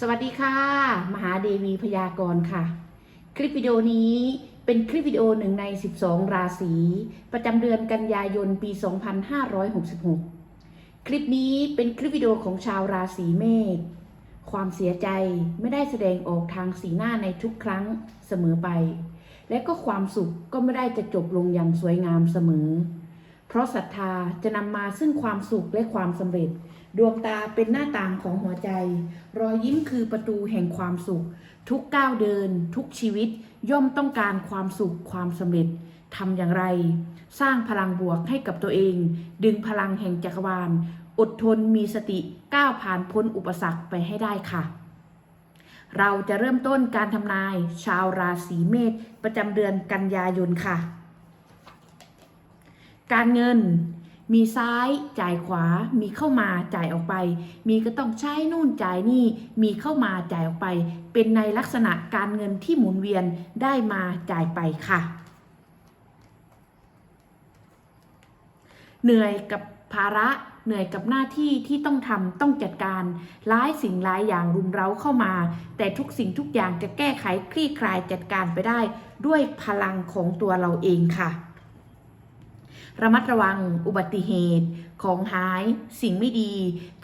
สวัสดีค่ะ มหาเดวีพยากรณ์ค่ะ คลิปวิดีโอนี้เป็นคลิปวิดีโอหนึ่งใน 12 ราศี ประจำเดือนกันยายนปี 2566 คลิปนี้เป็นคลิปวิดีโอของชาวราศีเมษความเสียใจไม่ได้แสดงออกทางสีหน้าในทุกครั้งเสมอไป และก็ความสุขก็ไม่ได้จะจบลงอย่างสวยงามเสมอ เพราะศรัทธาจะนำมาซึ่งความสุขและความสำเร็จ ดวงตาเป็นหน้าต่างของหัวใจ รอยยิ้มคือประตูแห่งความสุข ทุกก้าวเดิน ทุกชีวิตย่อมต้องการความสุขความสำเร็จทำอย่างไร สร้างพลังบวกให้กับตัวเอง ดึงพลังแห่งจักรวาล อดทนมีสติก้าวผ่านพ้นอุปสรรคไปให้ได้ค่ะ เราจะเริ่มต้นการทำนายชาวราศีเมษประจำเดือนกันยายนค่ะ การเงิน มีซ้ายจ่ายขวา มีเข้ามาจ่ายออกไป มีก็ต้องใช้นู่นจ่ายนี่ มีเข้ามาจ่ายออกไป เป็นในลักษณะการเงินที่หมุนเวียนได้มาจ่ายไปค่ะ เหนื่อยกับภาระเหนื่อยกับหน้าที่ที่ต้องทำต้องจัดการหลายสิ่งหลายอย่างรุมเร้าเข้ามา แต่ทุกสิ่งทุกอย่างจะแก้ไขคลี่คลายจัดการไปได้ ด้วยพลังของตัวเราเองค่ะ ระมัดระวังอุบัติเหตุ ของหาย สิ่งไม่ดี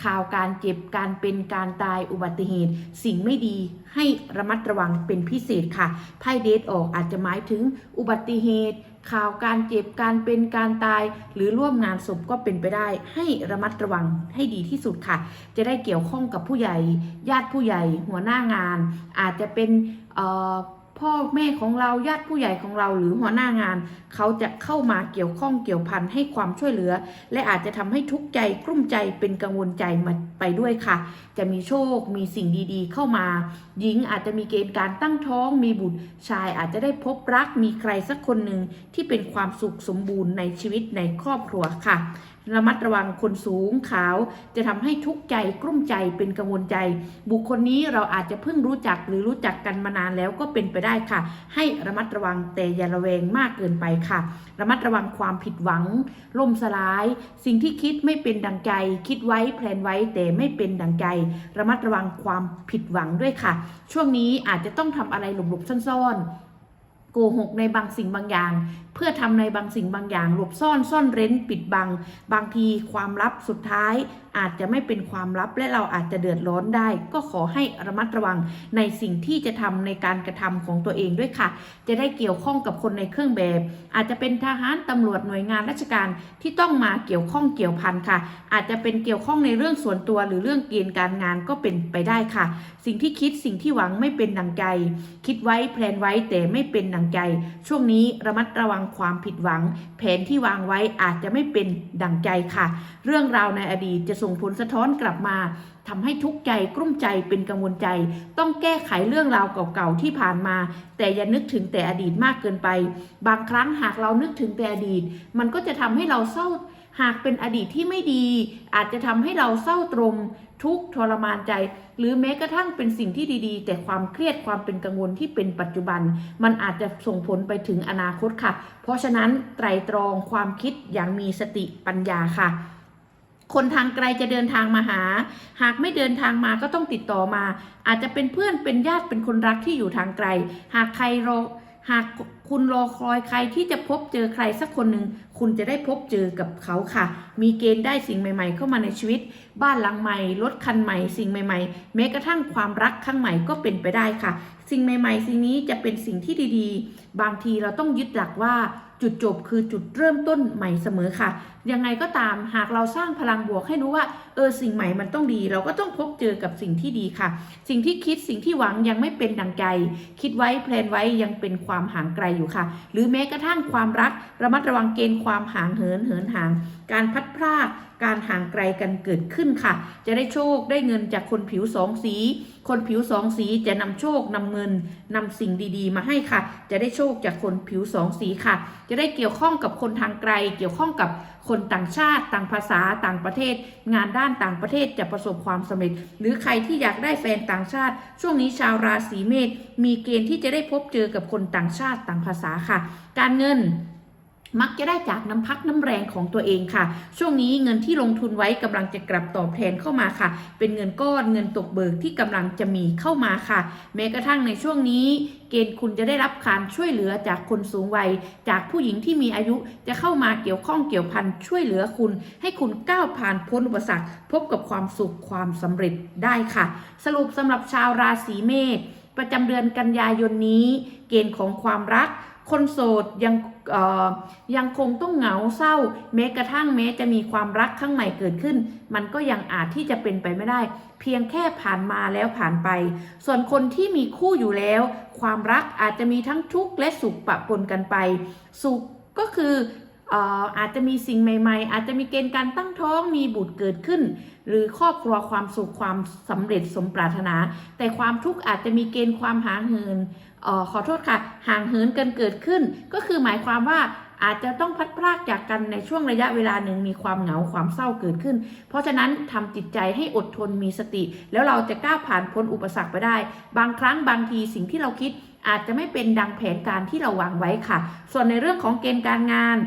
ข่าวการเจ็บการเป็นการตายอุบัติเหตุ สิ่งไม่ดีให้ระมัดระวังเป็นพิเศษค่ะไพ่เดทออกอาจจะหมายถึงอุบัติเหตุ ข่าวการเจ็บการเป็นการตาย หรือร่วมงานศพก็เป็นไปได้ ให้ระมัดระวังให้ดีที่สุดค่ะ จะได้เกี่ยวข้องกับผู้ใหญ่ ญาติผู้ใหญ่ หัวหน้างาน อาจจะเป็นเอ่อ พ่อแม่ของเราญาติผู้ใหญ่ของเราหรือหัวหน้างาน เขาจะเข้ามาเกี่ยวข้องเกี่ยวพันให้ความช่วยเหลือ และอาจจะทำให้ทุกข์ใจกลุ้มใจเป็นกังวลใจมาไปด้วยค่ะ จะมีโชคมีสิ่งดีๆ เข้ามา หญิงอาจจะมีเกณฑ์การตั้งท้องมีบุตรชายอาจจะได้พบรักมีใครสักคนหนึ่งที่เป็นความสุขสมบูรณ์ในชีวิตในครอบครัวค่ะระมัดระวังคนสูงขาว จะทำให้ทุกข์ใจกลุ้มใจเป็นกังวลใจ บุคคลนี้เราอาจจะเพิ่งรู้จักหรือรู้จักกันมานานแล้วก็เป็นไปได้ค่ะ ให้ระมัดระวังแต่อย่าระแวงมากเกินไปค่ะ ระมัดระวังความผิดหวัง ล่มสลาย สิ่งที่คิดไม่เป็นดังใจ คิดไว้แพลนไว้แต่ไม่เป็นดังใจ ระมัดระวังความผิดหวังด้วยค่ะ ช่วงนี้อาจจะต้องทำอะไรหลบๆซ่อนๆ โกหกในบางสิ่งบางอย่าง เพื่อทำในบางสิ่งบางอย่าง หลบซ่อนซ่อนเร้นปิดบัง บางทีความลับสุดท้าย อาจจะไม่เป็นความลับและเราอาจจะเดือดร้อนได้ ก็ขอให้ระมัดระวังในสิ่งที่จะทำในการกระทำของตัวเองด้วยค่ะ จะได้เกี่ยวข้องกับคนในเครื่องแบบ อาจจะเป็นทหารตำรวจหน่วยงานราชการที่ต้องมาเกี่ยวข้องเกี่ยวพันค่ะ อาจจะเป็นเกี่ยวข้องในเรื่องส่วนตัวหรือเรื่องเกณฑ์การงานก็เป็นไปได้ค่ะ สิ่งที่คิดสิ่งที่หวังไม่เป็นดังใจ คิดไว้แพลนไว้แต่ไม่เป็นดังใจ ช่วงนี้ระมัดระวังความผิดหวัง แผนที่วางไว้อาจจะไม่เป็นดังใจค่ะ เรื่องราวในอดีตจะส่งผลสะท้อนกลับมาทำให้ทุกข์ใจกลุ้มใจเป็นกังวลใจ ต้องแก้ไขเรื่องราวเก่าๆที่ผ่านมา แต่อย่านึกถึงแต่อดีตมากเกินไป บางครั้งหากเรานึกถึงแต่อดีต มันก็จะทำให้เราเศร้า หากเป็นอดีตที่ไม่ดี อาจจะทำให้เราเศร้าตรม ทุกทรมานใจ หรือแม้กระทั่งเป็นสิ่งที่ดีๆ แต่ความเครียดความเป็นกังวลที่เป็นปัจจุบัน มันอาจจะส่งผลไปถึงอนาคตค่ะ เพราะฉะนั้นไตรตรองความคิดอย่างมีสติปัญญาค่ะคนทางไกลจะเดินทางมาหา หากไม่เดินทางมาก็ต้องติดต่อมา อาจจะเป็นเพื่อนเป็นญาติเป็นคนรักที่อยู่ทางไกล หากใครรอหาก คุณรอคอยใครที่จะพบเจอใครสักคนหนึ่งคุณจะได้พบเจอกับเขาค่ะ มีเกณฑ์ได้สิ่งใหม่ ๆ เข้ามาในชีวิต บ้านหลังใหม่รถคันใหม่ สิ่งใหม่ ๆ แม้กระทั่งความรักครั้งใหม่ก็เป็นไปได้ค่ะ สิ่งใหม่ ๆ สิ่งนี้จะเป็นสิ่งที่ดี ๆ บางทีเราต้องยึดหลักว่าจุดจบคือจุดเริ่มต้นใหม่เสมอค่ะ ยังไงก็ตามหากเราสร้างพลังบวกให้รู้ว่า เออสิ่งใหม่มันต้องดี เราก็ต้องพบเจอกับสิ่งที่ดีค่ะ สิ่งที่คิดสิ่งที่หวังยังไม่เป็นดังใจ คิดไว้แพลนไว้ยังเป็นความห่างไกลอยู่ค่ะ หรือแม้กระทั่งความรักระมัดระวังเกณฑ์ความห่างเหินเหินห่าง การพัดพราก การห่างไกลกันเกิดขึ้นค่ะ จะได้โชคได้เงินจากคนผิวสองสี คนผิวสองสีจะนำโชคนำเงินนำสิ่งดีๆ มาให้ค่ะ จะได้โชคจากคนผิวสองสีค่ะ จะได้เกี่ยวข้องกับคนทางไกล เกี่ยวข้องกับคนต่างชาติต่างภาษาต่างประเทศ งานด้านต่างประเทศจะประสบความสำเร็จ หรือใครที่อยากได้แฟนต่างชาติ ช่วงนี้ชาวราศีเมษมีเกณฑ์ที่จะได้พบเจอกับคนต่างชาติต่างภาษาค่ะ การเงิน มักจะได้จากน้ำพักน้ำแรงของตัวเองค่ะ ช่วงนี้เงินที่ลงทุนไว้กำลังจะกลับตอบแทนเข้ามาค่ะ เป็นเงินก้อนเงินตกเบิกที่กำลังจะมีเข้ามาค่ะ แม้กระทั่งในช่วงนี้ เกณฑ์คุณจะได้รับการช่วยเหลือจากคนสูงวัย จากผู้หญิงที่มีอายุจะเข้ามาเกี่ยวข้องเกี่ยวพันช่วยเหลือคุณ ให้คุณก้าวผ่านพ้นอุปสรรค พบกับความสุขความสำเร็จได้ค่ะ สรุปสำหรับชาวราศีเมษประจำเดือนกันยายนนี้ เกณฑ์ของความรัก คนโสดยัง ยังคงต้องเหงาเศร้า แม้กระทั่งแม้จะมีความรักข้างใหม่เกิดขึ้น มันก็ยังอาจที่จะเป็นไปไม่ได้ เพียงแค่ผ่านมาแล้วผ่านไป ส่วนคนที่มีคู่อยู่แล้ว ความรักอาจจะมีทั้งทุกข์และสุขปะปนกันไป สุขก็คือเอาจจะมีสิ่งใหม่ๆ อาจจะมีเกณฑ์การตั้งท้องมีบุตรเกิดขึ้น หรือครอบครัวความสุขความสำเร็จสมปรารถนา แต่ความทุกข์อาจจะมีเกณฑ์ความหางเหินออขอโทษค่ะ ห่างเหินกันเกิดขึ้น ก็คือหมายความว่าอาจจะต้องพัดพรากจากกันในช่วงระยะเวลาหนึ่งมีความเหงาความเศร้าเกิดขึ้น เพราะฉะนั้นทำจิตใจให้อดทนมีสติ แล้วเราจะก้าวผ่านพ้นอุปสรรคไปได้ บางครั้งบางทีสิ่งที่เราคิดอาจจะไม่เป็นดังแผนการที่เราวางไว้ค่ะ ส่วนในเรื่องของเกณฑ์การงาน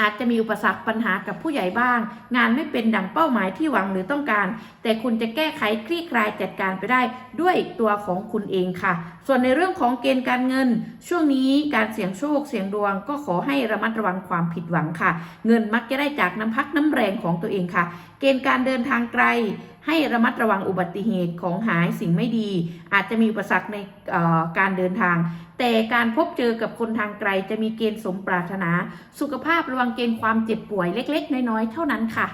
อาจจะมีอุปสรรคปัญหากับผู้ใหญ่บ้าง งานไม่เป็นดังเป้าหมายที่หวังหรือต้องการ แต่คุณจะแก้ไขคลี่คลายจัดการไปได้ด้วยตัวของคุณเองค่ะ ส่วนในเรื่องของเกณฑ์การเงิน ช่วงนี้การเสี่ยงโชคเสี่ยงดวง ก็ขอให้ระมัดระวังความผิดหวังค่ะ เงินมักจะได้จากน้ำพักน้ำแรงของตัวเองค่ะ เกณฑ์การเดินทางไกล ให้ระมัดระวังอุบัติเหตุของหายสิ่งไม่ดี อาจจะมีอุปสรรคในการเดินทาง แต่การพบเจอกับคนทางไกลจะมีเกณฑ์สมปรารถนา สุขภาพระวังเกณฑ์ความเจ็บป่วยเล็ก ๆ น้อย ๆ เท่านั้นค่ะ